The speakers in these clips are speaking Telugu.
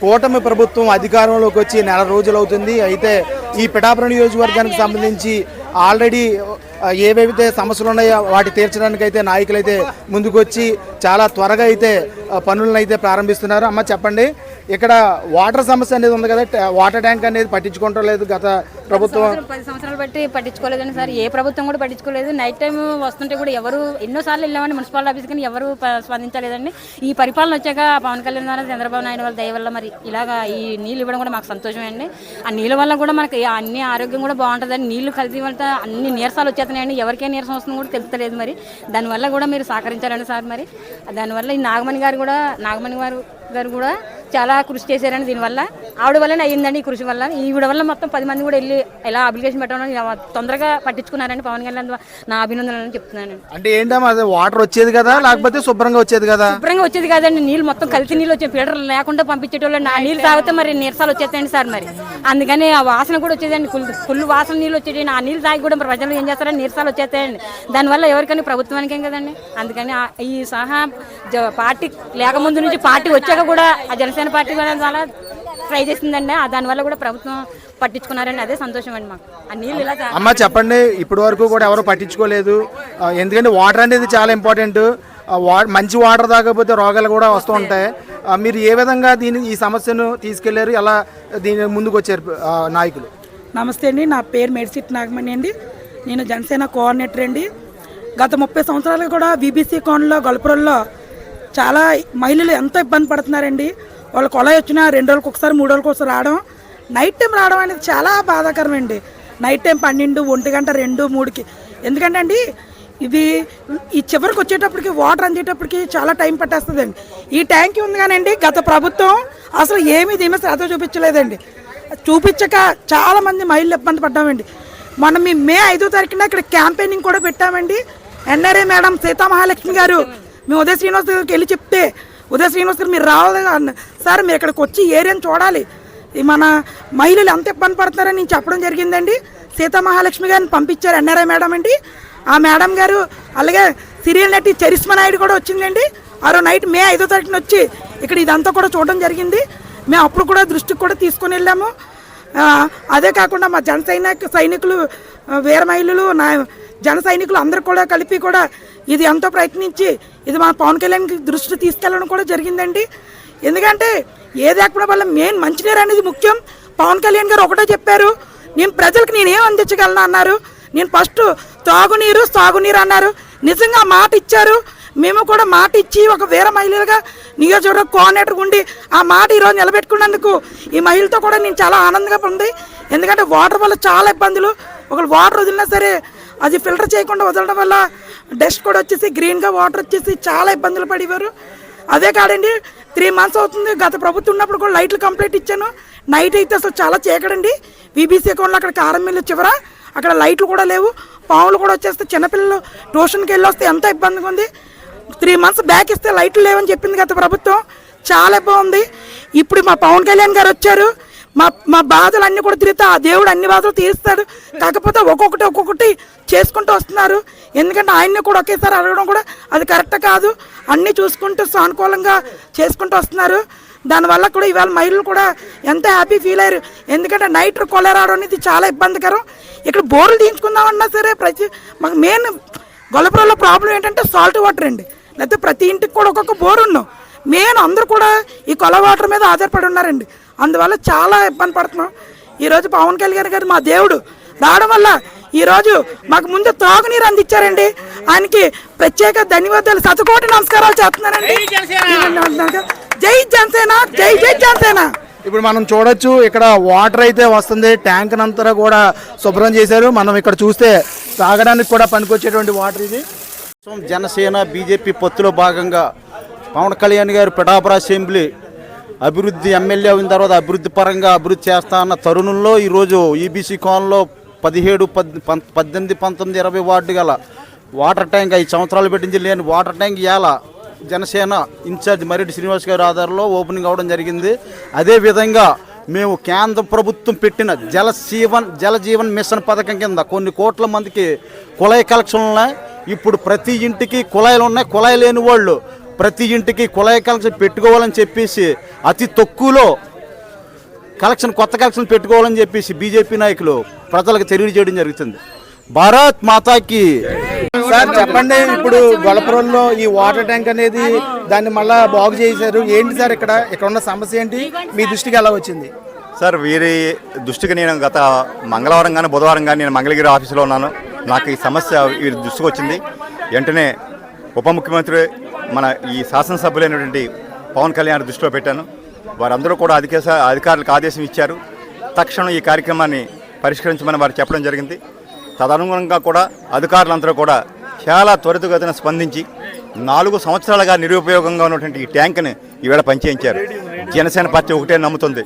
కూటమి ప్రభుత్వం అధికారంలోకి వచ్చి నెల రోజులు అవుతుంది అయితే ఈ పిఠాపురం నియోజకవర్గానికి సంబంధించి ఆల్రెడీ ఆ, ఏవైతే సమస్యలు ఉన్నాయో వాటి తీర్చడానికి అయితే నాయకులు అయితే ముందుకొచ్చి చాలా త్వరగా అయితే పనులను అయితే ప్రారంభిస్తున్నారు. అమ్మ చెప్పండి. ఇక్కడ వాటర్ సమస్య అనేది ఉంది కదా వాటర్ ట్యాంక్ అనేది పట్టించుకోవటం లేదు గత ప్రభుత్వం. పది సంవత్సరాలు బట్టి పట్టించుకోలేదండి సార్. ఏ ప్రభుత్వం కూడా పట్టించుకోలేదు. నైట్ టైం వస్తుంటే కూడా ఎవరు ఎన్నోసార్లు వెళ్ళామని మున్సిపల్ ఆఫీస్ కానీ ఎవరు స్పందించలేదండి. ఈ పరిపాలన వచ్చాక పవన్ కళ్యాణ్ ద్వారా చంద్రబాబు నాయుడు వాళ్ళ దయ వల్ల మరి ఇలాగా ఈ నీళ్ళు ఇవ్వడం కూడా మాకు సంతోషమే అండి. ఆ నీళ్ళ వల్ల కూడా మనకి అన్ని ఆరోగ్యం కూడా బాగుంటుందండి. నీళ్ళు కలిసి వల్ల అన్ని నీరసాలు వచ్చేస్తున్నాయండి ఎవరికే నీరసం వస్తుందో కూడా తెలుస్తలేదు మరి. దానివల్ల కూడా మీరు సహకరించాలండి సార్ మరి. దానివల్ల ఈ నాగమణి గారు కూడా నాగమణి గారు గారు కూడా చాలా కృషి చేశారండి దీనివల్ల. ఆవిడ వల్లనే అయ్యిందండి ఈ కృషి వల్ల. ఈవిడ వల్ల మొత్తం పది మంది కూడా వెళ్ళి ఎలా అప్లికేషన్ పెట్టడం తొందరగా పట్టించుకున్నారని పవన్ కళ్యాణ్ ద్వారా. నా అభినందనలు చెప్తున్నాను అంటే ఏంటమ్మా అదే వాటర్ వచ్చేది కదా లేకపోతే శుభ్రంగా వచ్చేది కదా? శుభ్రంగా వచ్చేది కాదండి నీళ్ళు మొత్తం కలిసి నీళ్ళు వచ్చే ఫిల్టర్ లేకుండా పంపించేటోళ్ళు ఆ నీళ్ళు తాగితే మరి నీరసాలు వచ్చేస్తాయండి సార్ మరి. అందుకని ఆ వాసన కూడా వచ్చేదండి ఫుల్ ఫుల్ వాసన నీళ్ళు వచ్చేది ఆ నీళ్ళు తాగి కూడా ప్రజలు ఏం చేస్తారని నీరసాలు వచ్చేస్తాయండి. దానివల్ల ఎవరికైనా ప్రభుత్వానికేం కదండి? అందుకని ఈ సహా పార్టీ లేకముందు నుంచి పార్టీ వచ్చాక కూడా ఆ జనసేన పార్టీ చాలా ట్రై చేసిందండి. దానివల్ల కూడా ప్రభుత్వం పట్టించుకున్నారని అదే సంతోషం అండి మాకు. ఆ నీళ్ళు ఇలా తా- అమ్మ చెప్పండి. ఇప్పటి వరకు కూడా ఎవరు పట్టించుకోలేదు. ఆ, ఎందుకంటే వాటర్ అనేది చాలా ఇంపార్టెంట్. ఆ, వా- మంచి వాటర్ తాగకపోతే రోగాలు కూడా వస్తూ ఉంటాయి. ఆ, మీరు ఏ విధంగా దీని ఈ సమస్యను తీసుకెళ్ళారు? ఎలా దీని ముందుకు వచ్చారు ఆ, నాయకులు? నమస్తే అండి. నా పేరు మెడిసిట్ నాగమణి అండి. నేను జనసేన కోఆర్డినేటర్ అండి. గత ముప్పై సంవత్సరాలు కూడా బీబీసీ కోన్లో గొలపురంలో చాలా మహిళలు ఎంతో ఇబ్బంది పడుతున్నారండి. వాళ్ళు కొలాయి వచ్చినా రెండు రోజులకు ఒకసారి మూడు రోజులకు ఒకసారి రావడం. నైట్ టైం రావడం అనేది చాలా బాధాకరం అండి నైట్ టైం పన్నెండు ఒంటి గంట రెండు మూడుకి. ఎందుకంటే అండి ఇది ఈ చివరికి వచ్చేటప్పటికి వాటర్ అందేటప్పటికి చాలా టైం పట్టేస్తుందండి. ఈ ట్యాంక్ ఉంది కానండి గత ప్రభుత్వం అసలు ఏమీ దీని శ్రద్ధ చూపించలేదండి. చూపించక చాలామంది మహిళలు ఇబ్బంది పడ్డామండి. మనం మీ మే ఐదో తారీఖున ఇక్కడ క్యాంపెయినింగ్ కూడా పెట్టామండి. ఎన్ఆర్ఏ మేడం సీతామహాలక్ష్మి గారు మేము ఉదయ శ్రీనివాస్ దగ్గరికి వెళ్ళి చెప్తే ఉదయ శ్రీనివాస్ గారు మీరు రావాలి సార్ మీరు ఇక్కడికి వచ్చి ఏరియాని చూడాలి. ఈ మన మహిళలు ఎంత ఇబ్బంది పడుతున్నారని నేను చెప్పడం జరిగిందండి. సీతామహాలక్ష్మి గారిని పంపించారు ఎన్ఆర్ఐ మేడం అండి. ఆ మేడం గారు అలాగే సీరియల్ నటి చరిష్మ నాయుడు కూడా వచ్చిందండి. ఆరో నైట్ మే ఐదో తారీఖున వచ్చి ఇక్కడ ఇదంతా కూడా చూడడం జరిగింది. మేము అప్పుడు కూడా దృష్టికి కూడా తీసుకొని వెళ్ళాము. అదే కాకుండా మా జన సైనిక సైనికులు వీర మహిళలు నా జన సైనికులు అందరూ కూడా కలిపి కూడా ఇది ఎంతో ప్రయత్నించి ఇది మా పవన్ కళ్యాణ్కి దృష్టి తీసుకెళ్ళడం కూడా జరిగిందండి. ఎందుకంటే ఏది లేకపోవడం వల్ల మెయిన్ మంచినీరు అనేది ముఖ్యం. పవన్ కళ్యాణ్ గారు ఒకటే చెప్పారు నేను ప్రజలకు నేనేం అందించగలను అన్నారు. నేను ఫస్ట్ తాగునీరు సాగునీరు అన్నారు. నిజంగా మాట ఇచ్చారు. మేము కూడా మాట ఇచ్చి ఒక వేరే మహిళలుగా నియోజకవర్గ కోఆర్డినేటర్ ఉండి ఆ మాట ఈరోజు నిలబెట్టుకున్నందుకు ఈ మహిళతో కూడా నేను చాలా ఆనందంగా ఉంది. ఎందుకంటే వాటర్ వల్ల చాలా ఇబ్బందులు. ఒకళ్ళు వాటర్ వదిలినా సరే అది ఫిల్టర్ చేయకుండా వదలడం వల్ల డస్ట్ కూడా వచ్చేసి గ్రీన్గా వాటర్ వచ్చేసి చాలా ఇబ్బందులు పడేవారు. అదే కాదండి త్రీ మంత్స్ అవుతుంది. గత ప్రభుత్వం ఉన్నప్పుడు కూడా లైట్లు కంప్లీట్ ఇచ్చాను. నైట్ అయితే అసలు చాలా చీకడండి బీబీసీ అకౌంట్లో అక్కడ కారంమిల్లు చివర. అక్కడ లైట్లు కూడా లేవు. పాములు కూడా వచ్చేస్తే చిన్నపిల్లలు ట్యూషన్కి వెళ్ళి వస్తే ఎంత ఇబ్బందిగా ఉంది. త్రీ మంత్స్ బ్యాక్ ఇస్తే లైట్లు లేవని చెప్పింది గత ప్రభుత్వం. చాలా బాగుంది. ఇప్పుడు మా పవన్ కళ్యాణ్ గారు వచ్చారు. మా మా బాధలు అన్నీ కూడా తీరుతా. ఆ దేవుడు అన్ని బాధలు తీరుస్తాడు. కాకపోతే ఒక్కొక్కటి ఒక్కొక్కటి చేసుకుంటూ వస్తున్నారు. ఎందుకంటే ఆయన్ని కూడా ఒకేసారి అడగడం కూడా అది కరెక్ట్ కాదు. అన్నీ చూసుకుంటూ సానుకూలంగా చేసుకుంటూ వస్తున్నారు. దానివల్ల కూడా ఇవాళ మహిళలు కూడా ఎంత హ్యాపీ ఫీల్ అయ్యారు. ఎందుకంటే నైట్ కొలరాడు అనేది చాలా ఇబ్బందికరం. ఇక్కడ బోర్లు తీయించుకుందామన్నా సరే ప్రతి మాకు మెయిన్ గొల్లపురంలో ప్రాబ్లం ఏంటంటే సాల్ట్ వాటర్ అండి. లేకపోతే ప్రతి ఇంటికి కూడా ఒక్కొక్క బోర్ ఉన్నాం. మెయిన్ అందరూ కూడా ఈ కొల వాటర్ మీద ఆధారపడి ఉన్నారండి. అందువల్ల చాలా ఇబ్బంది పడుతున్నాం. ఈరోజు పవన్ కళ్యాణ్ గారు మా దేవుడు. రావడం వల్ల ఈరోజు మాకు ముందు తాగునీరు అందించారండి. ఆయనకి ప్రత్యేక ధన్యవాదాలు. శతకోటి నమస్కారాలు చేస్తున్నానండి. జై జనసేన! జై జై జనసేన! ఇప్పుడు మనం చూడొచ్చు ఇక్కడ వాటర్ అయితే వస్తుంది. ట్యాంక్ అంతా కూడా శుభ్రం చేశారు. మనం ఇక్కడ చూస్తే తాగడానికి కూడా పనికొచ్చేటువంటి వాటర్ ఇది. జనసేన బీజేపీ పొత్తులో భాగంగా పవన్ కళ్యాణ్ గారు పిఠాపుర అసెంబ్లీ అభివృద్ధి ఎమ్మెల్యే అయిన తర్వాత అభివృద్ధి పరంగా అభివృద్ధి చేస్తా అన్న తరుణంలో ఈరోజు ఈబీసీ కాలంలో పదిహేడు పద్ పం- పద్దెనిమిది పంతొమ్మిది ఇరవై వార్డు గల వాటర్ ట్యాంక్ ఐదు సంవత్సరాలు పెట్టించి లేని వాటర్ ట్యాంక్ ఇవాళ జనసేన ఇన్ఛార్జ్ మరెడ్డి శ్రీనివాస్ గారి ఆధారంలో ఓపెనింగ్ అవ్వడం జరిగింది. అదేవిధంగా మేము కేంద్ర ప్రభుత్వం పెట్టిన జల జీవన్ జల జీవన్ మిషన్ పథకం కింద కొన్ని కోట్ల మందికి కుళాయి కలెక్షన్లు ఉన్నాయి. ఇప్పుడు ప్రతి ఇంటికి కుళాయిలు ఉన్నాయి. కుళాయి లేని వాళ్ళు ప్రతి ఇంటికి కుళాయి కలెక్షన్ పెట్టుకోవాలని చెప్పేసి అతి తక్కువలో కలెక్షన్ కొత్త కలెక్షన్ పెట్టుకోవాలని చెప్పేసి బీజేపీ నాయకులు ప్రజలకు తెలియజేయడం జరుగుతుంది. భారత్ మాతాకి సార్ చెప్పండి. ఇప్పుడు గొలపురంలో ఈ వాటర్ ట్యాంక్ అనేది దాన్ని మళ్ళా బాగు చేశారు. ఏంటి సార్ ఇక్కడ? ఇక్కడ ఉన్న సమస్య ఏంటి? మీ దృష్టికి ఎలా వచ్చింది? సార్ వీరి దృష్టికి నేను గత మంగళవారం కానీ బుధవారం కానీ నేను మంగళగిరి ఆఫీసులో ఉన్నాను. నాకు ఈ సమస్య వీరి దృష్టికి వచ్చింది. వెంటనే ఉప ముఖ్యమంత్రి మన ఈ శాసనసభ్యులైనటువంటి పవన్ కళ్యాణ్ దృష్టిలో పెట్టాను. వారందరూ కూడా అధిక అధికారులకు ఆదేశం ఇచ్చారు. తక్షణం ఈ కార్యక్రమాన్ని పరిష్కరించమని వారు చెప్పడం జరిగింది. తదనుగుణంగా కూడా అధికారులందరూ కూడా చాలా త్వరితగతిన స్పందించి నాలుగు సంవత్సరాలుగా నిరుపయోగంగా ఉన్నటువంటి ఈ ట్యాంక్ని ఈవేళ పనిచేయించారు జనసేన పార్టీ ఒకటే నమ్ముతుంది.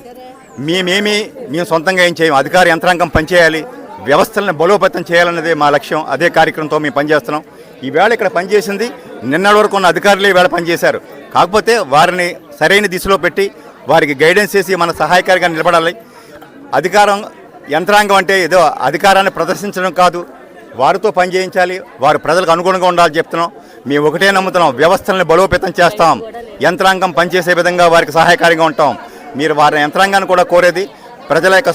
మేమేమి మేము సొంతంగా ఏం చేయం. అధికార యంత్రాంగం పనిచేయాలి. వ్యవస్థలను బలోపేతం చేయాలన్నదే మా లక్ష్యం. అదే కార్యక్రమంతో మేము పనిచేస్తున్నాం. ఈవేళ ఇక్కడ పనిచేసింది నిన్నటి వరకు ఉన్న అధికారులు ఈవేళ పనిచేశారు. కాకపోతే వారిని సరైన దిశలో పెట్టి వారికి గైడెన్స్ చేసి మన సహాయకారిగా నిలబడాలి. అధికారం యంత్రాంగం అంటే ఏదో అధికారాన్ని ప్రదర్శించడం కాదు. వారితో పని చేయించాలి. వారు ప్రజలకు అనుగుణంగా ఉండాలని చెప్తున్నాం. మేము ఒకటే నమ్ముతున్నాం. వ్యవస్థలను బలోపేతం చేస్తాం. యంత్రాంగం పనిచేసే విధంగా వారికి సహాయకారిగా ఉంటాం. మీరు వారి యంత్రాంగాన్ని కూడా కోరేది ప్రజల యొక్క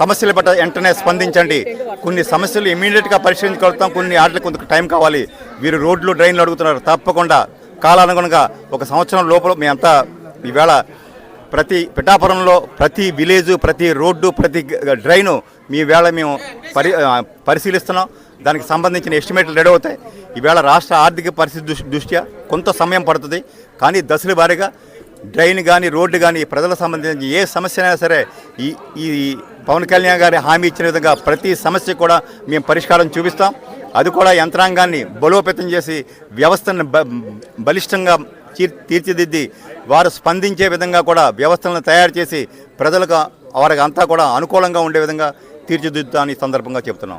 సమస్యల పట్ల వెంటనే స్పందించండి. కొన్ని సమస్యలు ఇమీడియట్గా పరిష్కరించగలుగుతాం కొన్ని ఆటలకు కొంత టైం కావాలి. వీరు రోడ్లు డ్రైన్లు అడుగుతున్నారు. తప్పకుండా కాలానుగుణంగా ఒక సంవత్సరం లోపల మేమంతా ఈవేళ ప్రతి పిఠాపురంలో ప్రతి విలేజ్ ప్రతి రోడ్డు ప్రతి డ్రైను మీ వేళ మేము పరి పరిశీలిస్తున్నాం. దానికి సంబంధించిన ఎస్టిమేట్లు రెడీ అవుతాయి. ఈవేళ రాష్ట్ర ఆర్థిక పరిస్థితి దృష్ట్యా కొంత సమయం పడుతుంది. కానీ దశల వారీగా డ్రైన్ కానీ రోడ్డు కానీ ప్రజలకు సంబంధించి ఏ సమస్య అయినా సరే ఈ ఈ పవన్ కళ్యాణ్ గారి హామీ ఇచ్చిన విధంగా ప్రతి సమస్య కూడా మేము పరిష్కారం చూపిస్తాం. అది కూడా యంత్రాంగాన్ని బలోపేతం చేసి వ్యవస్థను బ- బలిష్టంగా తీర్చిదిద్ది వారు స్పందించే విధంగా కూడా వ్యవస్థలను తయారు చేసి ప్రజలకు వారికి అంతా కూడా అనుకూలంగా ఉండే విధంగా తీర్చిదిద్దుతా ఈ సందర్భంగా చెప్తున్నాం